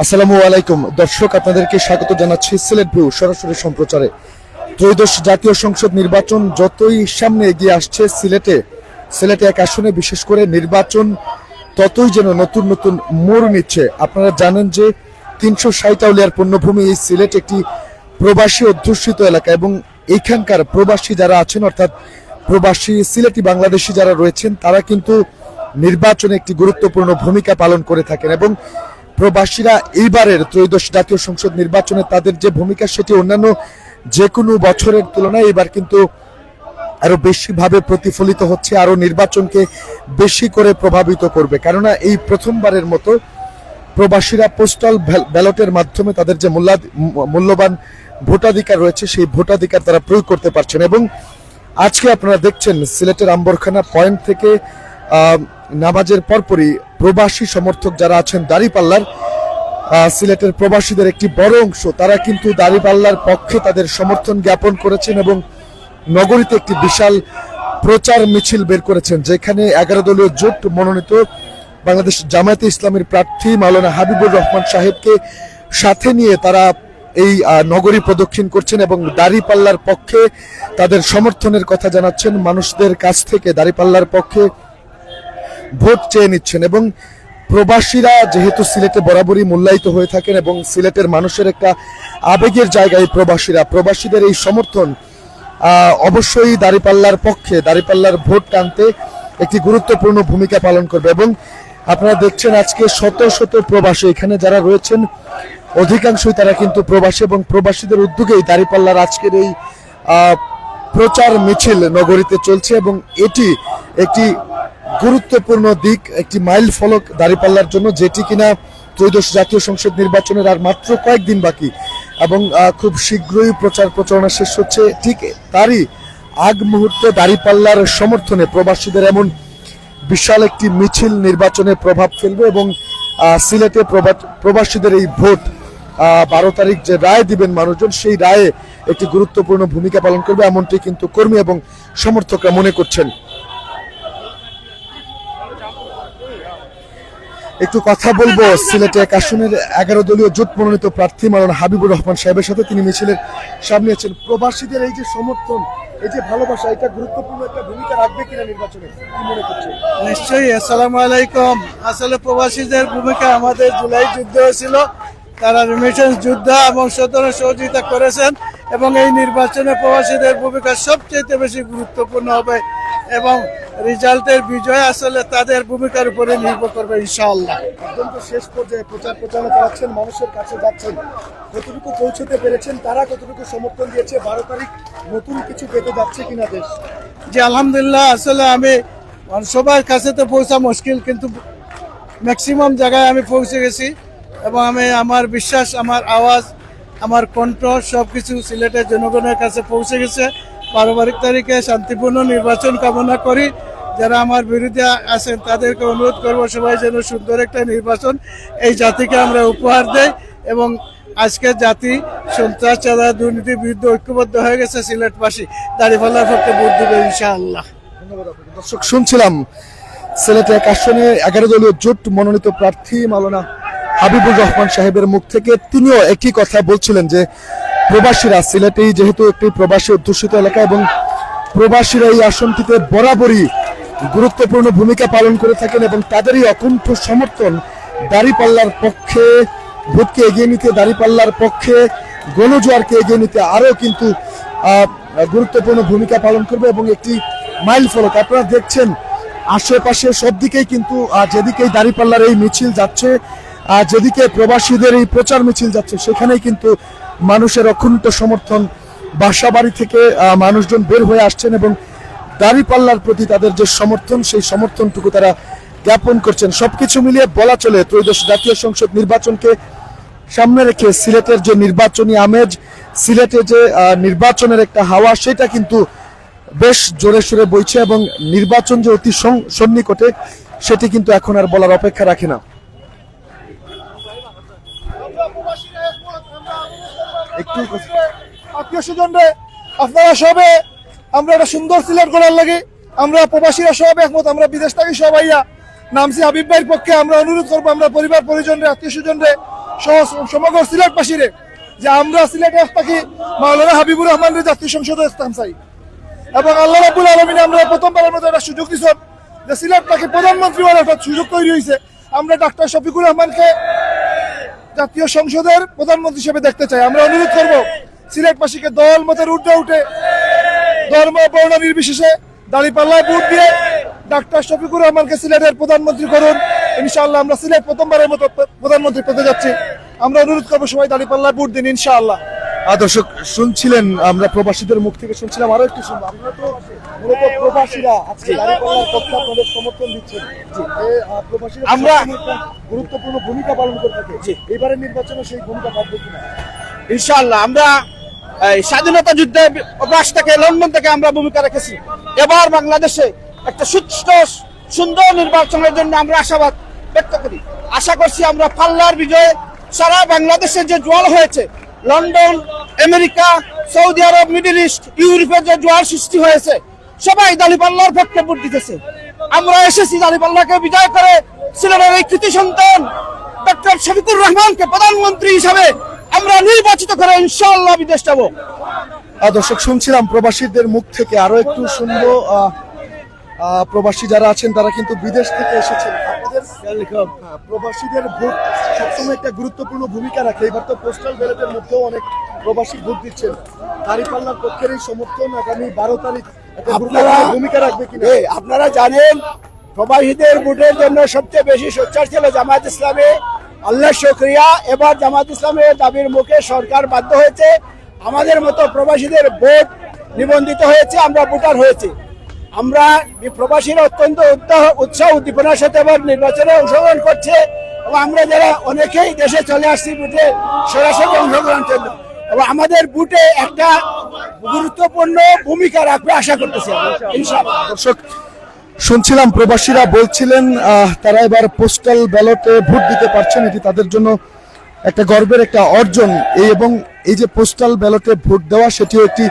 আসসালামু আলাইকুম। দর্শক, আপনাদেরকে স্বাগত জানাচ্ছি সিলেট ভিউ, সরাসরি সম্প্রচারে। ত্রয়োদশ জাতীয় সংসদ নির্বাচন যতই সামনে এগিয়ে আসছে সিলেটে সিলেটে এক আসনে বিশেষ করে নির্বাচন ততই যেন নতুন নতুন মোড় নিচ্ছে। আপনারা জানেন যে তিনশো ষাট পণ্যভূমি এই সিলেট একটি প্রবাসী অধ্যুষিত এলাকা এবং এইখানকার প্রবাসী যারা আছেন, অর্থাৎ প্রবাসী সিলেটি বাংলাদেশি যারা রয়েছেন, তারা কিন্তু নির্বাচনে একটি গুরুত্বপূর্ণ ভূমিকা পালন করে থাকেন এবং প্রবাসীরা এইবারের ত্রয়োদশ জাতীয় সংসদ নির্বাচনে তাদের যে ভূমিকা সেটি অন্যান্য যে কোনো বছরের তুলনায় এবার কিন্তু আরও বেশিভাবে প্রতিফলিত হচ্ছে, আরও নির্বাচনকে বেশি করে প্রভাবিত করবে। কেননা এই প্রথমবারের মতো প্রবাসীরা পোস্টাল ব্যালটের মাধ্যমে তাদের যে মূল্যা- মূল্যবান ভোটাধিকার রয়েছে, সেই ভোটাধিকার তারা প্রয়োগ করতে পারছেন এবং আজকে আপনারা দেখছেন সিলেটের আম্বরখানা পয়েন্ট থেকে নামাজের পরপরই প্রবাসী সমর্থক যারা আছেন দাঁড়িপাল্লার সিলেটের প্রবাসীদের একটি বড় অংশ, তারা কিন্তু দাঁড়িপাল্লার পক্ষে তাদের সমর্থন জ্ঞাপন করেছেন এবং নগরীতে একটি বিশাল প্রচার মিছিল বের করেছেন, যেখানে এগারো দলীয় জোট মনোনীত বাংলাদেশ জামায়াতে ইসলামের প্রার্থী মাওলানা হাবিবুর রহমান সাহেবকে সাথে নিয়ে তারা এই নগরী প্রদক্ষিণ করছেন এবং দাঁড়িপাল্লার পক্ষে তাদের সমর্থনের কথা জানাচ্ছেন। মানুষদের কাছ থেকে দাঁড়িপাল্লার পক্ষে ভোট চেয়ে নিচ্ছেন এবং প্রবাসীরা যেহেতু সিলেটে বরাবরই মূল্যায়িত হয়ে থাকেন এবং সিলেটের মানুষের একটা আবেগের জায়গায় প্রবাসীরা, প্রবাসীদের এই সমর্থন অবশ্যই দাঁড়িপাল্লার পক্ষে, দাঁড়িপাল্লার ভোট টানতে একটি গুরুত্বপূর্ণ ভূমিকা পালন করবে এবং আপনারা দেখছেন আজকে শত শত প্রবাসী, এখানে যারা রয়েছেন, অধিকাংশই তারা কিন্তু প্রবাসী এবং প্রবাসীদের উদ্যোগেই দাঁড়িপাল্লার আজকের এই প্রচার মিছিল নগরীতে চলছে এবং এটি একটি গুরুত্বপূর্ণ দিক, একটি মাইল ফলক দাঁড়িপাল্লার জন্য, যেটি কিনা ত্রয়োদশ জাতীয় সংসদ নির্বাচনের আর মাত্র কয়েকদিন বাকি এবং খুব শীঘ্রই প্রচার প্রচারণা শেষ হচ্ছে। ঠিক তারই আগ মুহূর্তে দাঁড়িপাল্লার সমর্থনে প্রবাসীদের এমন বিশাল একটি মিছিল নির্বাচনে প্রভাব ফেলবে এবং সিলেটে প্রবা- প্রবাসীদের এই ভোট বারো তারিখ যে রায় দিবেন মানুষজন, সেই রায়ে একটি গুরুত্বপূর্ণ ভূমিকা পালন করবে, এমনটি কিন্তু কর্মী এবং সমর্থকরা মনে করছেন। একটু কথা বলব। সিলেটে এক আসনের এগারো দলীয় জোট মনোনীত প্রার্থী মাওলানা হাবিবুর রহমান সাহেবের সাথে তিনি মিছিলের সামনে আছেন। প্রবাসীদের এই যে সমর্থন, এই যে ভালোবাসা, এটা গুরুত্বপূর্ণ একটা ভূমিকা রাখবে কিনা নির্বাচনে? কি মনে করছেন? নিশ্চয়ই, আসসালামু আলাইকুম। আসলে প্রবাসীদের ভূমিকা আমাদের জুলাই যুদ্ধ হয়েছিল। তারা রেমিটেন্স যুদ্ধ এবং সদর সহযোগিতা করেছেন এবং এই নির্বাচনে প্রবাসীদের ভূমিকা সবচেয়ে বেশি গুরুত্বপূর্ণ হবে এবং রেজাল্টের বিজয় আসলে তাদের ভূমিকার উপরে নির্ভর করবে ইনশাআল্লাহ। একদম তো শেষ পর্যায়ে প্রচার প্রচারণা চালাচ্ছেন মানুষের কাছে যাচ্ছেন। কতটুকু পৌঁছতে পেরেছেন তারা কতটুকু সমর্থন দিয়েছে বারো তারিখ নতুন কিছু পেতে যাচ্ছে কিনা দেশ? যে আলহামদুলিল্লাহ আসলে আমি সবার কাছে তো পৌঁছা মুশকিল কিন্তু ম্যাক্সিমাম জায়গায় আমি পৌঁছে গেছি এবং আমি আমার বিশ্বাস আমার আওয়াজ আমার কণ্ঠ সব কিছু সিলেটের জনগণের কাছে পৌঁছে গেছে। বারো বারো তারিখে শান্তিপূর্ণ নির্বাচন কামনা করি। যারা আমার বিরুদ্ধে আছেন, তাদেরকে অনুরোধ করব সবাই যেন সুন্দর একটা নির্বাচন এই জাতিকে আমরা উপহার দেই এবং আজকের জাতি সন্ত্রাস চাঁদা দুর্নীতির বিরুদ্ধে ঐক্যবদ্ধ হয়ে গেছে সিলেটবাসী। দাঁড়িপাল্লার পক্ষে ভোট দেবে ইনশাআল্লাহ। দর্শক, শুনছিলাম সিলেটে এক আসনে এগারো দলীয় জোট মনোনীত প্রার্থী মাওলানা হাবিবুর রহমান সাহেবের মুখ থেকে তিনিও একই কথা বলছিলেন যে প্রবাসীরা, সিলেটেই যেহেতু একটি প্রবাসী অধ্যুষিত এলাকা এবং প্রবাসীরা এই আসনটিতে বরাবরই গুরুত্বপূর্ণ ভূমিকা পালন করে থাকেন এবং তাদেরই অকুণ্ঠ সমর্থন দাঁড়িপাল্লার পক্ষে, ভোটকে এগিয়ে নিতে, দাঁড়িপাল্লার পক্ষে গণজোয়ারকে এগিয়ে নিতে আরও কিন্তু গুরুত্বপূর্ণ ভূমিকা পালন করবে এবং একটি মাইল ফলক। আপনারা দেখছেন, আশেপাশে সব দিকেই কিন্তু যেদিকেই দাঁড়িপাল্লার এই মিছিল যাচ্ছে যেদিকে প্রবাসীদের এই প্রচার মিছিল যাচ্ছে, সেখানেই কিন্তু মানুষের অকুণ্ঠ সমর্থন বাসা বাড়ি থেকে মানুষজন বের হয়ে আসছেন এবং দাঁড়িপাল্লার প্রতি তাদের যে সমর্থন, সেই সমর্থনটুকু তারা জ্ঞাপন করছেন। সবকিছু মিলিয়ে বলা চলে ত্রয়োদশ জাতীয় সংসদ নির্বাচনকে সামনে রেখে সিলেটের যে নির্বাচনী আমেজ, সিলেটে যে নির্বাচনের একটা হাওয়া, সেটা কিন্তু বেশ জোরে সোরে বইছে এবং নির্বাচন যে অতি সন্নিকটে, সেটি কিন্তু এখন আর বলার অপেক্ষা রাখে না। আত্মীয় স্বজনরে আপনারা সবে, আমরা একটা সুন্দর সিলেট করার লাগে। আমরা প্রবাসীরা সব একমত, আমরা বিদেশ থাকি সব আইয়া নামছি হাবিব ভাইয়ের পক্ষে, আমরা অনুরোধ করব, আমরা পরিবার পরিজনরে, আত্মীয় স্বজনরে সমগ্র সিলেটবাসীরে, যে আমরা সিলেটে থাকি, মাওলানা হাবিবুর রহমানের জাতীয় সংসদে স্থান চাই। এবং আল্লাহ রাবুল আলমিনে আমরা প্রথমবারের মতো একটা সুযোগ দিচ্ছেন যে সিলেট তাকে প্রধানমন্ত্রী হওয়ার একটা সুযোগ তৈরি হয়েছে আমরা ডাক্তার শফিকুর রহমানকে জাতীয় সংসদের প্রধানমন্ত্রী হিসেবে দেখতে চাই। আমরা অনুরোধ করব, সিলেটবাসীকে দল মতের ঊর্ধ্বে উঠে, ধর্ম বর্ণ নির্বিশেষে দাঁড়িপাল্লায় ভোট দিয়ে ডাক্তার শফিকুর রহমানকে সিলেটের প্রধানমন্ত্রী করুন। ইনশাআল্লাহ আমরা সিলেট প্রথমবারের মতো প্রধানমন্ত্রী পেতে যাচ্ছি। আমরা অনুরোধ করব, সবাই দাঁড়িপাল্লায় ভোট দিন, ইনশাআল্লাহ। দর্শক, শুনছিলেন, আমরা প্রবাসীদের মুখ থেকে শুনছিলাম, আরও একটু শুনব। আপনারা তো মূলত প্রবাসীরা আজকে দাঁড়িপাল্লার পক্ষে আপনাদের সমর্থন দিচ্ছেন। প্রবাসীরা আমরা- গুরুত্বপূর্ণ ভূমিকা পালন করে থাকে। এবারের নির্বাচনে সেই ভূমিকা পালবে কিনা? ইনশাআল্লাহ আমরা এই স্বাধীনতা যুদ্ধে অভ্যাস থেকে লন্ডন থেকে আমরা ভূমিকা রেখেছি। এবার বাংলাদেশে একটা সুষ্ঠু সুন্দর নির্বাচনের জন্য আমরা আশাবাদ ব্যক্ত করি। আশা করছি আমরা পাল্লার বিজয়ে সারা বাংলাদেশে যে জোয়ার হয়েছে London America Saudi Arab Middle East ইউরোপের যে জোয়ার সৃষ্টি হয়েছে সবাই দালিপাল্লার পক্ষে ভোট দিতেছে। আমরা এসেছি দালিপাল্লাকে বিজয় করে সিলেটের এই কৃতি সন্তান ডক্টর শফিকুর রহমানকে প্রধানমন্ত্রী হিসাবে আমরা নির্বাচিত করে ইনশাল্লাহ বিদেশ যাব। দর্শক শুনছিলাম প্রবাসীদের মুখ থেকে আরও একটু শুনব। আহ, প্রবাসী যারা আছেন তারা কিন্তু বিদেশ থেকে এসেছেন। প্রবাসীদের ভোট সবসময় একটা গুরুত্বপূর্ণ ভূমিকা রাখে। এবার তো পোস্টাল ব্যালটের মধ্যেও অনেক প্রবাসী ভোট দিচ্ছেন। দাঁড়িপাল্লার পক্ষের এই সমর্থন আগামী বারো তারিখ এই আপনারা জানেন প্রবাসীদের ভোটের জন্য সবচেয়ে বেশি সোচ্চার ছিল জামায়াত ইসলামে। আল্লাহ শুক্রিয়া এবার জামায়াত ইসলামের দাবির মুখে সরকার বাধ্য হয়েছে। আমাদের মতো প্রবাসীদের ভোট নিবন্ধিত হয়েছে আমরা ভোটার হয়েছে। আমরা প্রবাসীরা অত্যন্ত উৎসাহ উৎসাহ উদ্দীপনার সাথে এবার নির্বাচনে অংশগ্রহণ করছে এবং আমরা যারা অনেকেই দেশে চলে আসছি ভোটে সরাসরি অংশগ্রহণের জন্য। আমাদের বুটে একটা গুরুত্বপূর্ণ ভূমিকা রাখবে আশা করতেছি। দর্শক, শুনছিলাম প্রবাসীরা বলছিলেন তারা এবার পোস্টাল ব্যালটে ভোট দিতে পারছেন, এটি তাদের জন্য একটা গর্বের একটা অর্জন এই এবং এই যে পোস্টাল ব্যালটে ভোট দেওয়া, সেটিও একটি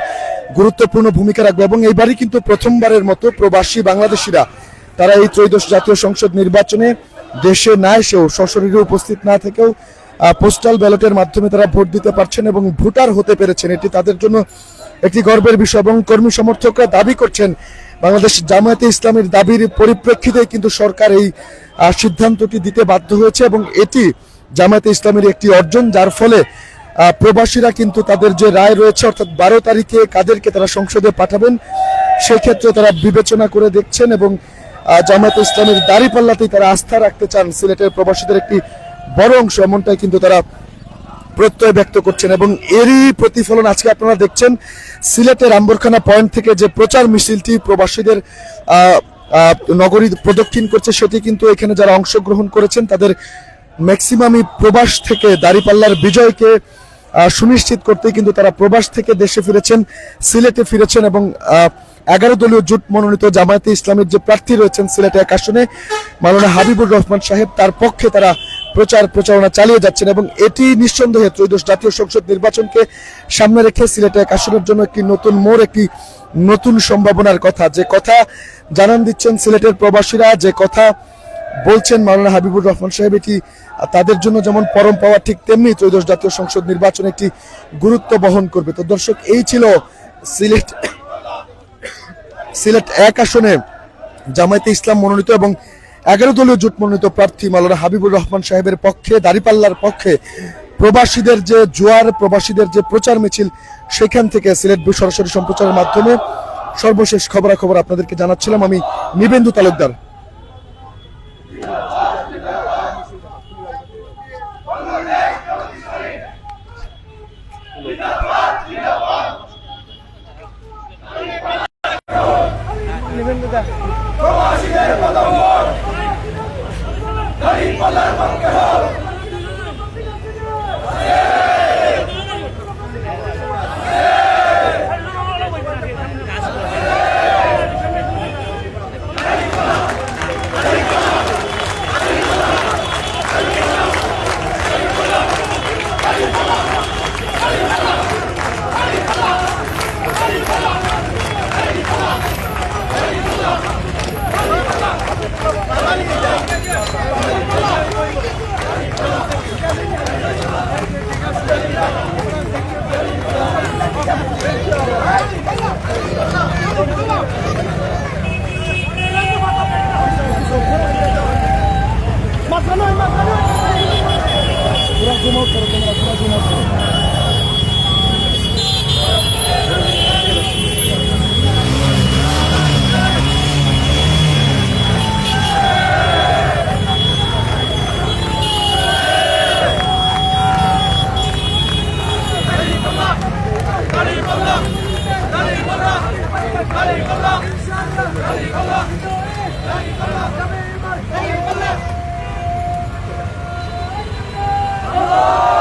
গুরুত্বপূর্ণ ভূমিকা রাখবে এবং এইবারই কিন্তু প্রথমবারের মতো প্রবাসী বাংলাদেশিরা, তারা এই ত্রয়োদশ জাতীয় সংসদ নির্বাচনে দেশে না এসেও সশরীরে উপস্থিত না থেকেও পোস্টাল ব্যালটের মাধ্যমে তারা ভোট দিতে পারছেন এবং ভোটার হতে পেরেছেন। এটি তাদের জন্য একটি গর্বের বিষয় এবং কর্মী সমর্থকরা দাবি করছেন, বাংলাদেশ জামায়াতে ইসলামের দাবির পরিপ্রেক্ষিতে কিন্তু সরকার এই সিদ্ধান্তটি দিতে বাধ্য হয়েছে এবং এটি জামায়াতে ইসলামের একটি অর্জন, যার ফলে প্রবাসীরা কিন্তু তাদের যে রায় রয়েছে, অর্থাৎ বারো তারিখে কাদেরকে তারা সংসদে পাঠাবেন, সেক্ষেত্রে তারা বিবেচনা করে দেখছেন এবং জামায়াতে ইসলামের দাঁড়িপাল্লাতেই তারা আস্থা রাখতে চান সিলেটের প্রবাসীদের একটি বড় অংশ এমনটাই কিন্তু তারা প্রত্যয় ব্যক্ত করছেন এবং এরই প্রতিফলন আজকে আপনারা দেখছেন সিলেটের আম্বরখানা পয়েন্ট থেকে যে প্রচার মিছিলটি প্রবাসীদের নগরী প্রদক্ষিণ করছে সেটি কিন্তু এখানে যারা অংশগ্রহণ করেছেন তাদের ম্যাক্সিমামই প্রবাস থেকে দাঁড়িপাল্লার বিজয়কে সুনিশ্চিত করতে কিন্তু তারা প্রবাস থেকে দেশে ফিরেছেন, সিলেটে ফিরেছেন এবং এগারো দলীয় জোট মনোনীত জামায়াতে ইসলামের যে প্রার্থী রয়েছেন সিলেটে এক আসনে মাওলানা হাবিবুর রহমান সাহেব, তার পক্ষে তারা প্রচার প্রচারণা চালিয়ে যাচ্ছেন এবং এটি নিঃসন্দেহে ত্রয়োদশ জাতীয় সংসদ নির্বাচনকে সামনে রেখে সিলেটে এক আসনের জন্য একটি নতুন মোড়, একটি নতুন সম্ভাবনার কথা। যে কথা জানান দিচ্ছেন সিলেটের প্রবাসীরা, যে কথা বলছেন মাওলানা হাবিবুর রহমান সাহেব, এটি তাদের জন্য যেমন পরম পাওয়া, ঠিক তেমনি ত্রয়োদশ জাতীয় সংসদ নির্বাচন একটি গুরুত্ব বহন করবে। তো দর্শক, এই ছিল সিলেট সিলেট এক আসনে জামায়াতে ইসলাম মনোনীত এবং এগারো দলীয় জোট মনোনীত প্রার্থী মাওলানা হাবিবুর রহমান সাহেবের পক্ষে, দাঁড়িপাল্লার পক্ষে প্রবাসীদের যে জোয়ার, প্রবাসীদের যে প্রচার মিছিল, সেখান থেকে সিলেট সরাসরি সম্প্রচারের মাধ্যমে সর্বশেষ খবরাখবর আপনাদেরকে জানাচ্ছিলাম। আমি নিবেন্দু তালুকদার। Allah!